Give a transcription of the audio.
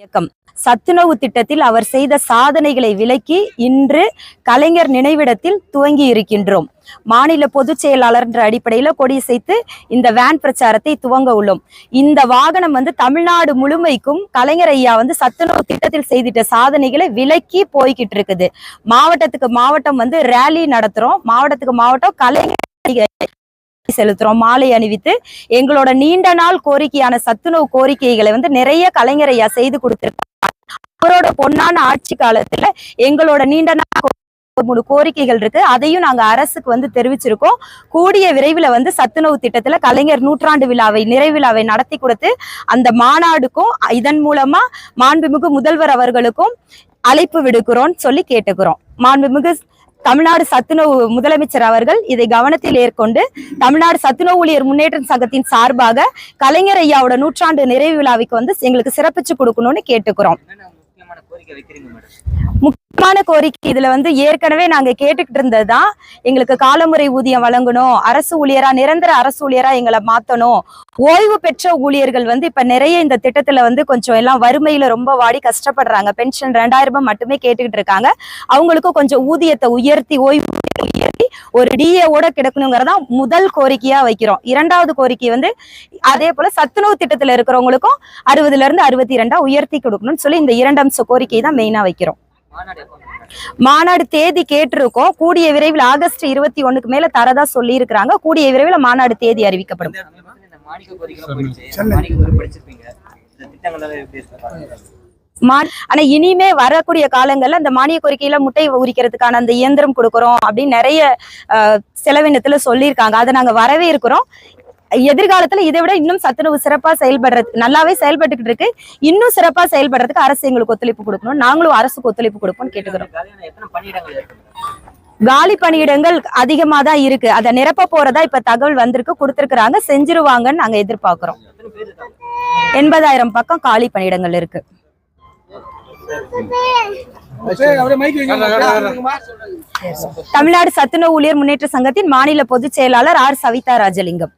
இயக்கம். சத்துணவு திட்டத்தில் அவர் செய்த சாதனைகளை விலக்கி இன்று கலைஞர் நினைவிடத்தில் துவங்கி இருக்கின்றோம் மாநில பொதுச் செயலாளர் என்ற அடிப்படையில கொடியசைத்து இந்த வேன் பிரச்சாரத்தை துவங்க உள்ளோம். இந்த வாகனம் வந்து தமிழ்நாடு முழுமைக்கும் கலைஞர் ஐயா வந்து சத்துணவு திட்டத்தில் செய்திட்ட சாதனைகளை விலக்கி போய்கிட்டு இருக்குது. மாவட்டத்துக்கு மாவட்டம் வந்து ரேலி நடத்துறோம். மாவட்டத்துக்கு மாவட்டம் கலைஞர் செலுத்துறோம். மாலை அணிவித்து எங்களோட நீண்ட நாள் கோரிக்கையான சத்துணவு கோரிக்கைகளை வந்து நிறைய கலைஞரையா செய்து கொடுத்திருக்காங்க. அவரோட பொன்னான ஆட்சி காலத்துல எங்களோட நீண்ட நாள் மூணு கோரிக்கைகள் இருக்கு. அதையும் நாங்க அரசுக்கு வந்து தெரிவிச்சிருக்கோம். கூடிய விரைவில் வந்து சத்துணவு திட்டத்துல கலைஞர் நூற்றாண்டு விழாவை நிறைவிழாவை நடத்தி கொடுத்து அந்த மாநாடுக்கும் இதன் மூலமா மாண்புமிகு முதல்வர் அவர்களுக்கும் அழைப்பு விடுக்கிறோம் சொல்லி கேட்டுக்கிறோம். மாண்புமிகு தமிழ்நாடு சத்துணவு முதலமைச்சர் அவர்கள் இதை கவனத்தில் ஏற்கொண்டு தமிழ்நாடு சத்துணவு ஊழியர் முன்னேற்ற சங்கத்தின் சார்பாக கலைஞர் ஐயாவோட நூற்றாண்டு நிறைவு விழாவுக்கு வந்து எங்களுக்கு சிறப்பிச்சு கொடுக்கணும்னு கேட்டுக்கிறோம். முக்கியமான கோரிக்கை இதுல வந்து ஏற்கனவே நாங்க கேட்டுக்கிட்டு இருந்ததுதான். எங்களுக்கு காலமுறை ஊதியம் வழங்கணும். அரசு ஊழியரா நிரந்தர அரசு ஊழியரா எங்களை மாத்தணும். ஓய்வு பெற்ற ஊழியர்கள் வந்து இப்ப நிறைய இந்த திட்டத்துல வந்து கொஞ்சம் எல்லாம் வறுமையில ரொம்ப வாடி கஷ்டப்படுறாங்க. பென்ஷன் ரெண்டாயிரம் ரூபாய் மட்டுமே கேட்டுக்கிட்டு இருக்காங்க. அவங்களுக்கும் கொஞ்சம் ஊதியத்தை உயர்த்தி ஓய்வு உயர்த்தி ஒரு டிஏ கிடைக்கணுங்கிறதா முதல் கோரிக்கையா வைக்கிறோம். இரண்டாவது கோரிக்கை வந்து அதே போல சத்துணவு திட்டத்துல இருக்கிறவங்களுக்கும் அறுபதுல இருந்து அறுபத்தி இரண்டா உயர்த்தி கொடுக்கணும்னு சொல்லி இந்த இரண்டு அம்ச கோரிக்கை தான் மெயினா வைக்கிறோம். மாநாடு மாநாடு தேதி கேட்டிருக்கோம். கூடிய விரைவில் ஆகஸ்ட் இருபத்தி ஒண்ணுக்கு மேல தரதா சொல்லி இருக்கிறாங்க கூடிய விரைவில் மாநாடு தேதி அறிவிக்கப்படும். ஆனா இனிமே வரக்கூடிய காலங்கள்ல அந்த மானிய கோரிக்கையில முட்டை உரிக்கிறதுக்கான அந்த இயந்திரம் கொடுக்கறோம் அப்படின்னு நிறைய அஹ், செலவினத்துல சொல்லியிருக்காங்க. அதை நாங்க வரவே இருக்கிறோம். எதிர்காலத்துல இதை விட இன்னும் சத்துணவு சிறப்பா செயல்படுறது நல்லாவே செயல்பட்டுக்கிட்டு இருக்கு. இன்னும் சிறப்பா செயல்படுறதுக்கு அரசு எங்களுக்கு ஒத்துழைப்பு கொடுக்கணும். நாங்களும் அரசுக்கு ஒத்துழைப்பு கொடுப்போம்னு கேட்டுக்கிறோம். காலி பணியிடங்கள் அதிகமா தான் இருக்கு. அதை நிரப்ப போறதா இப்ப தகவல் வந்திருக்கு கொடுத்திருக்கிறாங்க. செஞ்சிருவாங்கன்னு நாங்க எதிர்பார்க்கிறோம். எண்பதாயிரம் பக்கம் காலி பணியிடங்கள் இருக்கு. தமிழ்நாடு சத்துணவு ஊழியர் முன்னேற்ற சங்கத்தின் மாநில பொதுச் செயலாளர் ஆர் சவிதா ராஜலிங்கம்.